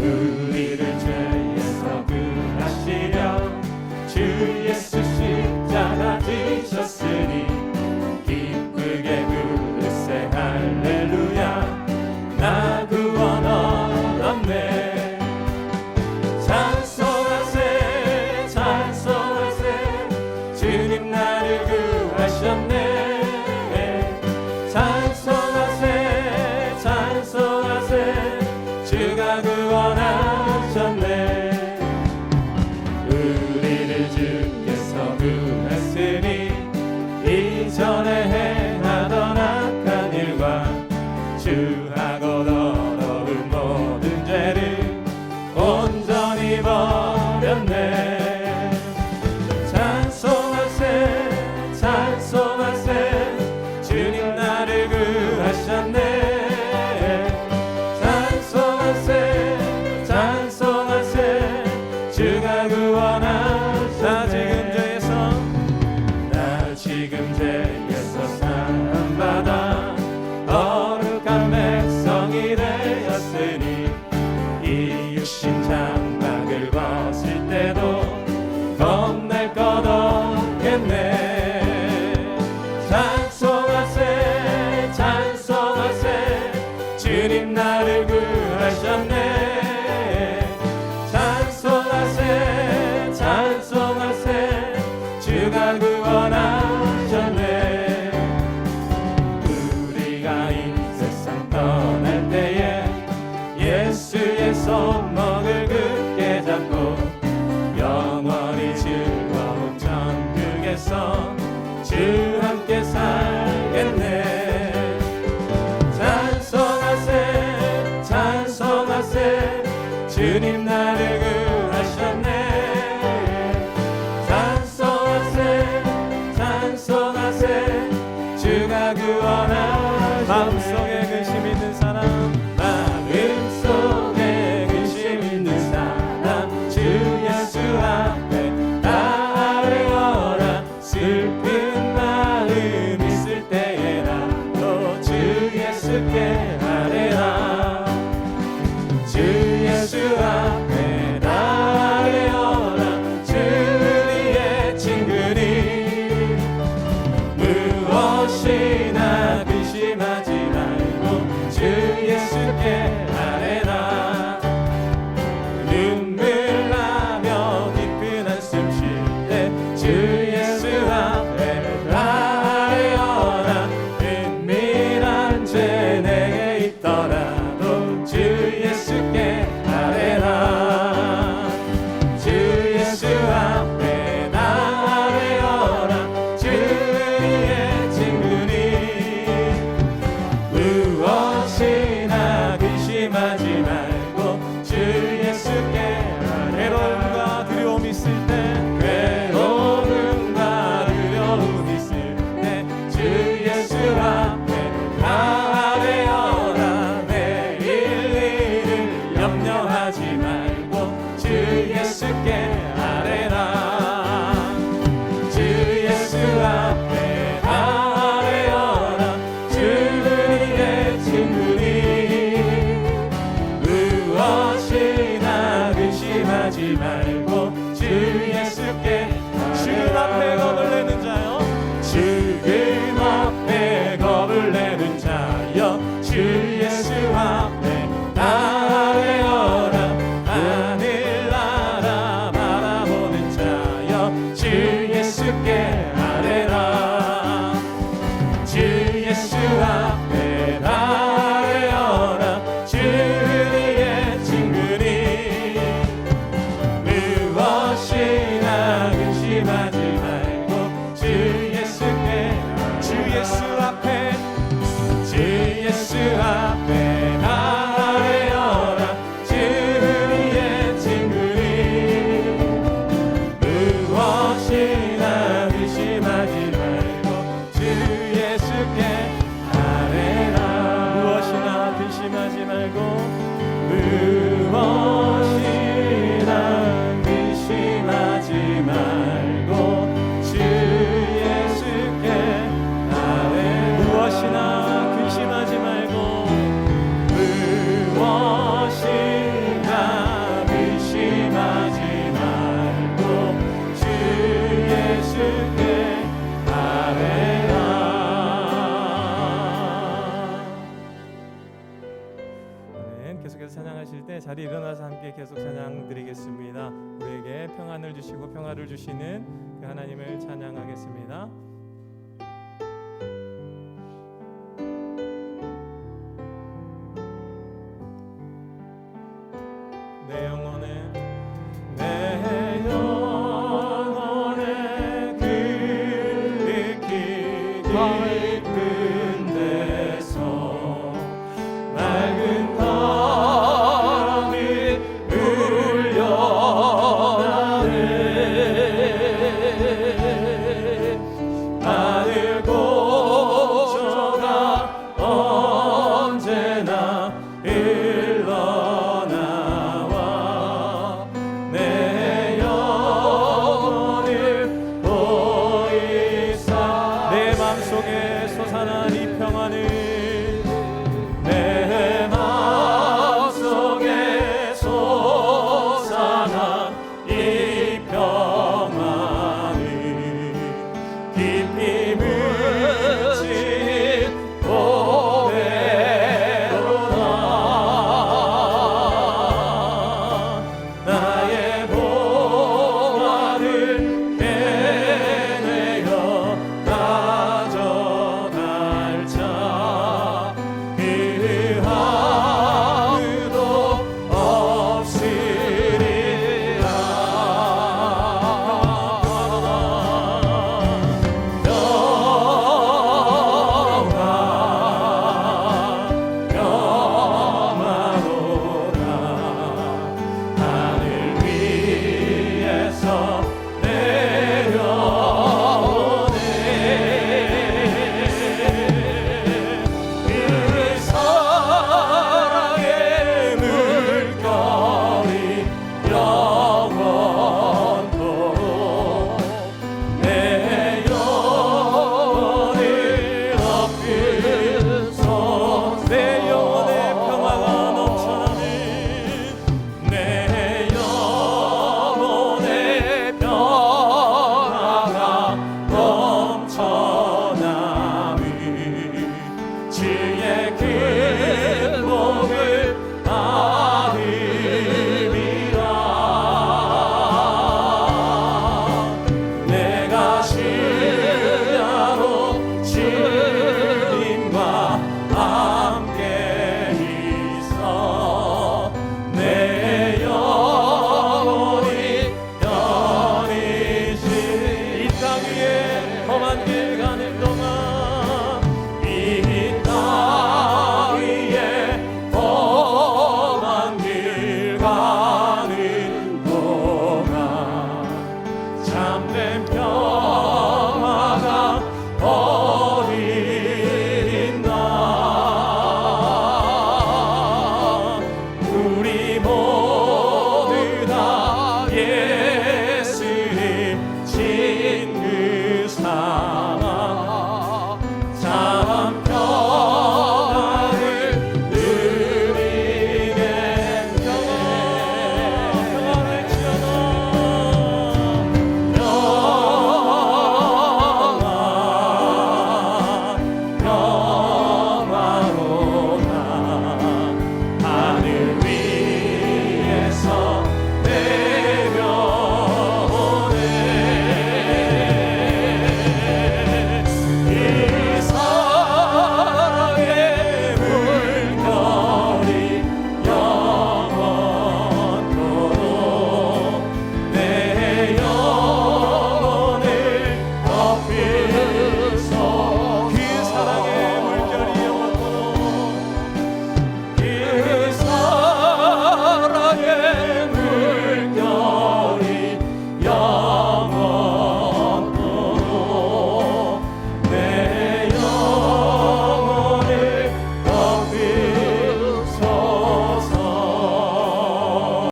Move me 전에 행하던 악한 일과 주하고 더러운 모든 죄를 온전히 버렸네. 찬송하세 찬송하세. 주님 나를 그 주가 구원하 마음속에 근심 있는 사람 마음속에 근심 있는 사람 주 예수 앞에 나아뢰어라 슬픈 마음 있을 때에 나도 주 예수께 bless you. 때 자리 일어나서 함께 계속 찬양 드리겠습니다. 우리에게 평안을 주시고 평화를 주시는 그 하나님을 찬양하겠습니다. 내 영혼 속에 솟아나니 평안을